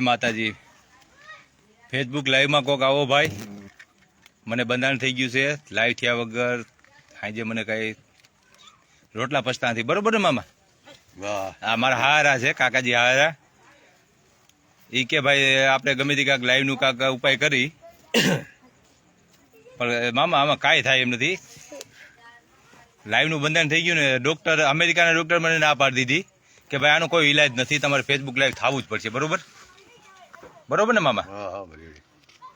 માતાજી. ફેસબુક લાઈવમાં કોક આવો ભાઈ. મને બંધારણ થઈ ગયું છે. લાઈવ થયા વગર આજે મને કઈ રોટલા પચતા નથી. બરોબર ને મામા? આ મારા હારા છે કાકાજી હારા. ઈ કે ભાઈ આપણે ગમે તે કાંક લાઈવનું કાંક ઉપાય કરી. પણ મામા આમાં કાંઈ થાય એમ નથી. લાઈવનું બંધન થઈ ગયું ને ડોક્ટર અમેરિકાના ડોક્ટર મને ના પાડી દીધી કે ભાઈ આનો કોઈ ઈલાજ નથી. તમારે ફેસબુક લાઈવ થવું જ પડશે. બરોબર? બરોબર ને મામા? હા હા બરાબર.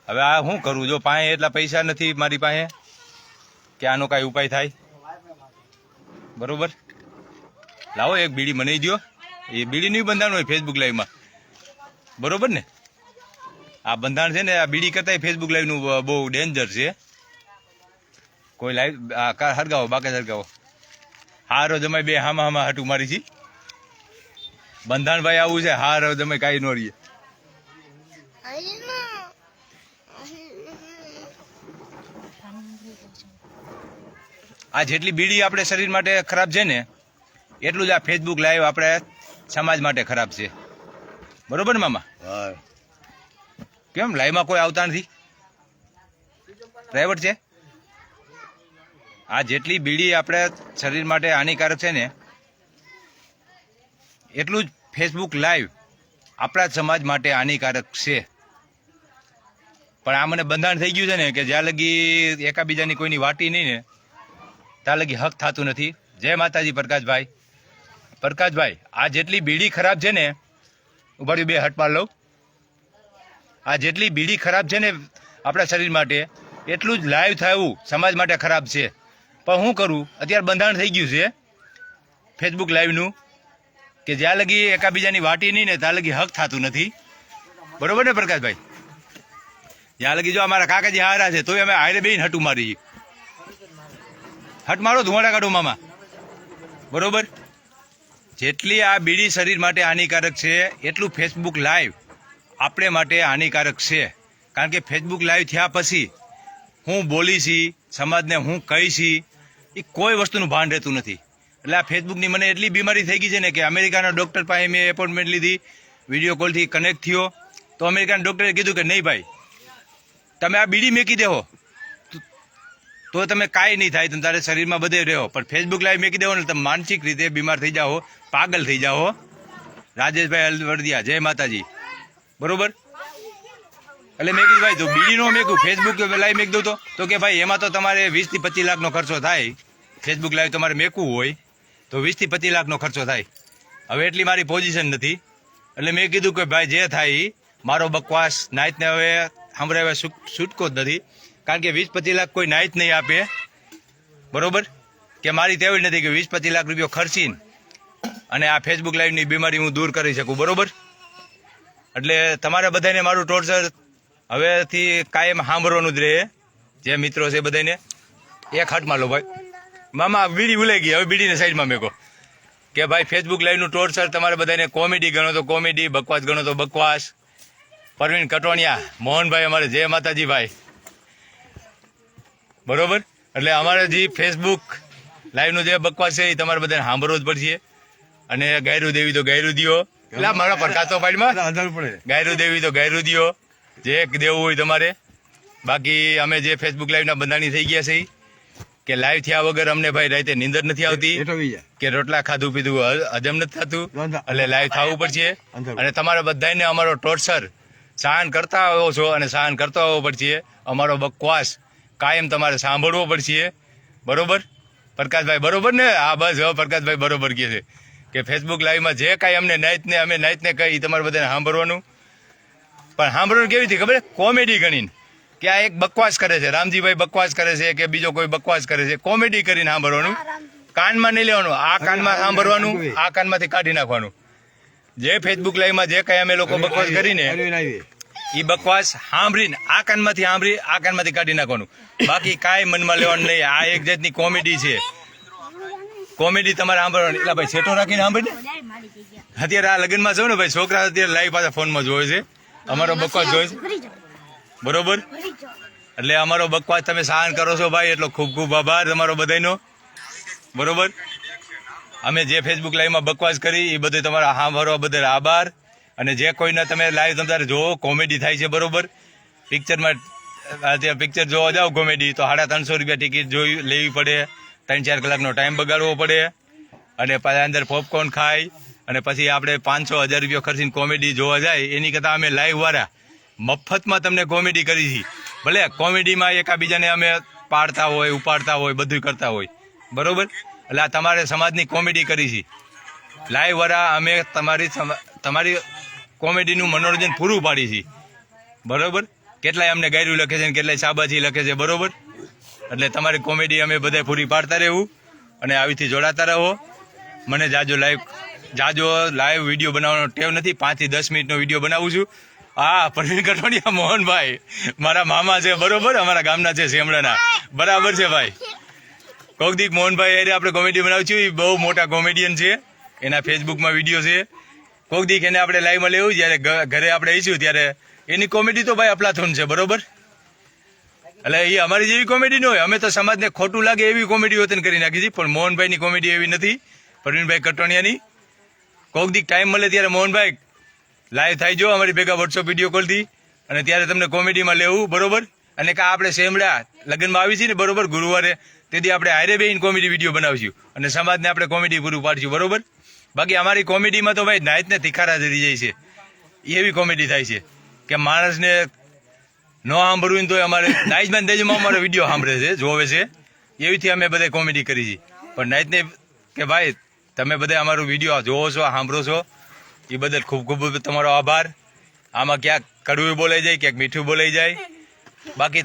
હવે આ શું કરું? જો પાસે એટલા પૈસા નથી મારી પાસે કે આનો કાંઈ ઉપાય થાય? બરોબર? લાવો એક બીડી મને દો એ બીડી નહીં બંધાણ હોય ફેસબુક લાઈવમાં બરોબર ને? આ બંધાણ છે ને આ બીડી કરતા ફેસબુક લાઈવનું બહુ ડેન્જર છે. કોઈ લાઈવ હરગાવો બાકી હરગાવો. હારો જમાય બે હામા હામા હાટું મારી છી. બંધાણ ભાઈ આવું છે હારો જમાય કાંઈ નો રહીએ. આ જેટલી બીડી આપણે શરીર માટે ખરાબ છે ને એટલું જ આ ફેસબુક લાઈવ આપણે સમાજ માટે ખરાબ છે. બરોબર ને મામા? હા. કેમ લાઈવમાં કોઈ આવતા નથી? ડ્રાઈવર છે? આ જેટલી બીડી આપણે શરીર માટે હાનિકારક છે ને એટલું જ ફેસબુક લાઈવ આપણા જ સમાજ માટે હાનિકારક છે. પણ આ મને બંધાણ થઈ ગયું છે ને કે જ્યાં લગી એકાબીજાની કોઈની વાટી નહીં ને, ત્યાં લગી હક થતું નથી. જય માતાજી પ્રકાશભાઈ. પ્રકાશભાઈ, આ જેટલી બીડી ખરાબ છે ને ઉભાડ્યું બે હટ માર લઉં. આ જેટલી બીડી ખરાબ છે ને આપણા શરીર માટે, એટલું જ લાઈવ થયું, સમાજ માટે ખરાબ છે. પણ હું કરું? અત્યારે બંધારણ થઈ ગયું છે ફેસબુક લાઈવનું કે જ્યાં લગી એકાબીજાની વાટી નહીં ને, ત્યાં લગી હક થતું નથી. બરોબર ને પ્રકાશભાઈ? જ્યાં લગી જો અમારા કાકાજી હારા છે, તોય અમે હારે બેન હટું મારી હટ મારો ધુમાડા કાઢો મામા. બરોબર? જેટલી આ બીડી શરીર માટે હાનિકારક છે, એટલું ફેસબુક લાઈવ આપણે માટે હાનિકારક છે. કારણ કે ફેસબુક લાઈવ થયા પછી હું બોલીશી સમાજને હું કહીશી એ કોઈ વસ્તુનું ભાન રહેતું નથી. એટલે આ ફેસબુકની મને એટલી બીમારી થઈ ગઈ છે ને કે અમેરિકાના ડૉક્ટર પાસે મેં એપોઇન્ટમેન્ટ લીધી વીડિયો કોલથી કનેક્ટ થયો. તો અમેરિકાના ડૉક્ટરે કીધું કે નહીં ભાઈ તમે આ બીડી મેકી દેહો. તો તમે કાંઈ નહીં થાય, તમે તારે શરીરમાં બધે રહ્યો પણ ફેસબુક લાઈવ મેકી દેવો ને તમે માનસિક રીતે બીમાર થઈ જાઓ, પાગલ થઈ જાઓ. રાજેશભાઈ વડદિયા જય માતાજી. બરોબર? એટલે મેં કીધું, ભાઈ, તો બીડી નો મેકું ફેસબુક લાઈવ મેક દઉં તો? તો કે, ભાઈ, એમાં તો તમારે વીસથી પચીસ લાખનો ખર્ચો થાય. ફેસબુક લાઈવ તમારે મેકવું હોય, તો વીસથી પચીસ લાખનો ખર્ચો થાય. હવે એટલી મારી પોઝિશન નથી. એટલે મેં કીધું કે, ભાઈ, જે થાય મારો બકવાસ. નાઇટને હવે સાંભળે છૂટકો જ નથી. કારણ કે વીસ પચીસ લાખ કોઈ નાઈટ નહીં આપે. બરોબર? કે મારી તેવી જ નથી કે વીસ પચીસ લાખ રૂપિયો ખર્ચીને અને આ ફેસબુક લાઈવની બીમારી હું દૂર કરી શકું. બરોબર? એટલે તમારે બધાને મારું ટોર્ચર હવેથી કાયમ સાંભળવાનું જ રહે. જે મિત્રો છે બધાને એક હાટમાં લો ભાઈ. મામા, બીડી ભૂલાઈ ગઈ. હવે બીડીને સાઈડમાં મેકો. કે ભાઈ ફેસબુક લાઈવનું ટોર્ચર તમારે બધાને કોમેડી ગણો તો કોમેડી બકવાસ ગણો તો બકવાસ. પરવીન કટોણિયા મોહનભાઈ અમારે જય માતાજી ભાઈ બરોબર? એટલે અમારે જે ફેસબુક લાઈવનું જે બકવાસ છે એ તમારે બધાને સાંભળવું જ પડશે. અને ગાયરુ દેવી તો ગાયરુ દિયો. એટલે મારા પડકાતો પાડમાં. ગાયરુ દેવી તો ગાયરુ દિયો. જે દેવું હોય તમારે. બાકી અમે જે ફેસબુક લાઈવના બંધાણી થઈ ગયા છે કે લાઈવ થયા વગર અમને ભાઈ રાતે નીંદર નથી આવતી કે રોટલા ખાધું પીધું હજમ નથી થતું. એટલે લાઈવ થવું પડશે. અને તમારા બધાને અમારો ટોર્ચર સહન કરતા આવો છો અને સહન કરતો આવવો પડશે. અમારો બકવાસ કાયમ તમારે સાંભળવો પડશે. બરોબર? પ્રકાશભાઈ બરોબર ને? હા બસ હવે પ્રકાશભાઈ બરોબર કહે છે કે ફેસબુક લાઈવમાં જે કાંઈ અમને નાઈટને અમે નાઈટને કહી તમારે બધાને સાંભળવાનું. પણ સાંભળવાનું કેવી હતી ખબર કોમેડી ગણીને. કે આ એક બકવાસ કરે છે. રામજીભાઈ બકવાસ કરે છે કે બીજો કોઈ બકવાસ કરે છે? કોમેડી કરીને સાંભળવાનું. કાનમાં નહીં લેવાનું. આ કાનમાં સાંભળવાનું આ કાનમાંથી કાઢી નાખવાનું. જે ફેસબુક લાઈવમાં જે કઈ અમે લોકો બકવાસ કરીને એ બકવાસ સાંભળીને આ કાનમાંથી સાંભળી આ કાનમાંથી કાઢી નાખવાનું. બાકી કાંઈ મનમાં લેવાનું નહીં. આ એક જાતની કોમેડી છે. કોમેડી તમારે સાંભળવાની. એટલે ભાઈ છેટો રાખીને સાંભળીને? અત્યારે આ લગ્નમાં છો ને ભાઈ છોકરા અત્યારે લાઈવ પાછા ફોનમાં જોવે છે. અમારો બકવાસ જોવે છે. બરોબર? એટલે અમારો બકવાસ તમે સહન કરો છો ભાઈ. એટલો ખૂબ ખૂબ આભાર તમારો બધાનો બરોબર? અમે જે ફેસબુક લાઈવમાં બકવાસ કરી, એ બધું તમારા સાંભળવા બદલ આભાર. અને જે કોઈને તમે લાઈવ તમારે જોવો કોમેડી થાય છે બરોબર. પિક્ચરમાં પિક્ચર જોવા જાઓ કોમેડી તો સાડા ત્રણસો રૂપિયા ટિકિટ જોઈ, લેવી પડે. ત્રણ ચાર કલાકનો ટાઈમ બગાડવો પડે. અને પાછા અંદર પોપકોર્ન ખાય. અને પછી આપણે પાંચસો, હજાર રૂપિયા ખર્ચીને કોમેડી જોવા જાય, એની કરતાં અમે લાઈવ વાળા. મફતમાં તમને કોમેડી કરી છે ભલે કોમેડીમાં એકાબીજાને અમે પાડતા હોય, ઉપાડતા હોય બધું કરતા હોય. બરોબર? એટલે તમારે સમાજની કોમેડી કરી છે. લાઈવ વરા, અમે તમારી તમારી કોમેડીનું મનોરંજન પૂરું પાડી છે. બરોબર? કેટલાય અમને ગાયરું લખે છે ને કેટલાય શાબાજી લખે છે, બરોબર? એટલે તમારી કોમેડી અમે બધા પૂરી પાડતા રહેવું અને આવીથી જોડાતા રહો. મને જાજો લાઈવ જાજો લાઈવ વીડિયો બનાવવાનો ટેવ નથી, પાંચથી દસ મિનિટનો વીડિયો બનાવું છું. હા પ્રવીણ કટોડિયા મોહનભાઈ, મારા મામા છે, બરોબર? અમારા ગામના છે શેમડાના બરાબર છે, ભાઈ? કોકદીક મોહનભાઈ અરે આપણે કોમેડી બનાવું છું એ બહુ મોટા કોમેડિયન છે. એના ફેસબુકમાં વીડિયો છે. કોકદીક એને આપણે લાઈવમાં લેવું જ્યારે ઘરે આપણે આવીશું ત્યારે એની કોમેડી તો ભાઈ અપલાથોન છે, બરોબર? એટલે એ અમારી જેવી કોમેડી ન હોય. અમે તો સમાજને ખોટું લાગે એવી કોમેડી વતન કરી નાખી છે. પણ મોહનભાઈની કોમેડી એવી નથી. પ્રવીણભાઈ કટોણિયાની કોક દીક ટાઈમ મળે ત્યારે મોહનભાઈ લાઈવ થાય જો અમારી ભેગા વોટ્સઅપ વીડિયો કોલથી અને ત્યારે તમને કોમેડીમાં લેવું, બરોબર? અને કા આપણે સેમડા લગ્નમાં આવી છીએ ને, બરોબર? ગુરુવારે તેથી આપણે હારે બેહીને કોમેડી વીડિયો બનાવશું. અને સમાજને આપણે કોમેડી પૂરું પાડશું, બરોબર? બાકી અમારી કોમેડીમાં તો ભાઈ નાયતને તિખારા જતી જાય છે. એવી કોમેડી થાય છે કે માણસને ન સાંભળવું તો અમારે નાઇટમાં તેજમાં અમારો વીડિયો સાંભળે છે, જોવે છે. એવીથી અમે બધા કોમેડી કરી છે. પણ નાઇટને કે ભાઈ, તમે બધા અમારો વીડિયો જોવો છો સાંભળો છો એ બદલ ખૂબ ખૂબ તમારો આભાર. આમાં ક્યાંક કડવું બોલાઈ જાય, ક્યાંક મીઠું બોલાઈ જાય. બાકી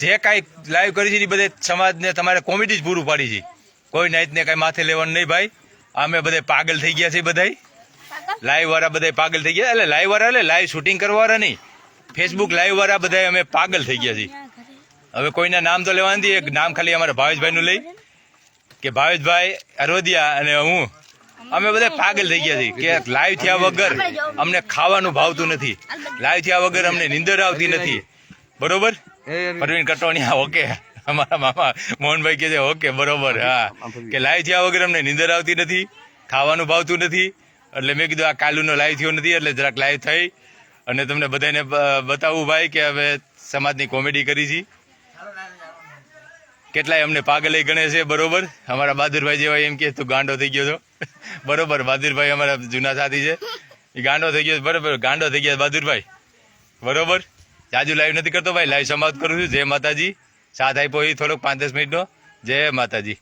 જે કાંઈ લાઈવ કરી છે એ બધે સમાજને તમારે કોમેડી જ પૂરું પાડી છે. કોઈ નાઇટને કાંઈ માથે લેવાનું નહીં ભાઈ. અમે બધે પાગલ થઈ ગયા છે બધાય. લાઈવ વાળા બધા પાગલ થઈ ગયા. એટલે લાઈવ વાળા એટલે લાઈવ શૂટિંગ કરવા વાળા નહીં. ફેસબુક લાઈવ વાળા બધા અમે પાગલ થઈ ગયા છીએ. હવે કોઈના નામ તો લેવા નથી. એક નામ ખાલી અમારા ભાવેશભાઈનું લઈ. કે ભાવેશભાઈ અરોદિયા અને હું. અમે બધા પાગલ થઈ ગયા છીએ. કે લાઈવ થયા વગર અમને ખાવાનું ભાવતું નથી. લાઈવ થયા વગર અમને નીંદર આવતી નથી. બરોબર? પરવીન કટોણિયા ઓકે. અમારા મામા મોહનભાઈ કહે છે ઓકે બરોબર હા. કે લાઈ થયા વગર અમને નીંદર આવતી નથી ખાવાનું ભાવતું નથી. એટલે મેં કીધું આ કાલુનો લાઈવ થયો નથી એટલે જરાક લાઈવ થઈ. અને તમને બધાને બતાવું ભાઈ કે હવે સમાજની કોમેડી કરી છે. કેટલાય અમને પાગલે ગણે છે બરોબર. અમારા બહાદુરભાઈ જેવા એમ કે તું ગાંડો થઈ ગયો છો. બરોબર બહાદુરભાઈ અમારા જૂના સાથી છે. એ ગાંડો થઈ ગયો બરોબર ગાંડો થઈ ગયા બહાદુરભાઈ. બરોબર? જાજુ લાઈવ નથી કરતો ભાઈ લાઈવ સમાપ્ત કરું છું. જય માતાજી. સાથ આપ્યો એ થોડોક પાંચ દસ મિનિટનો. જય માતાજી.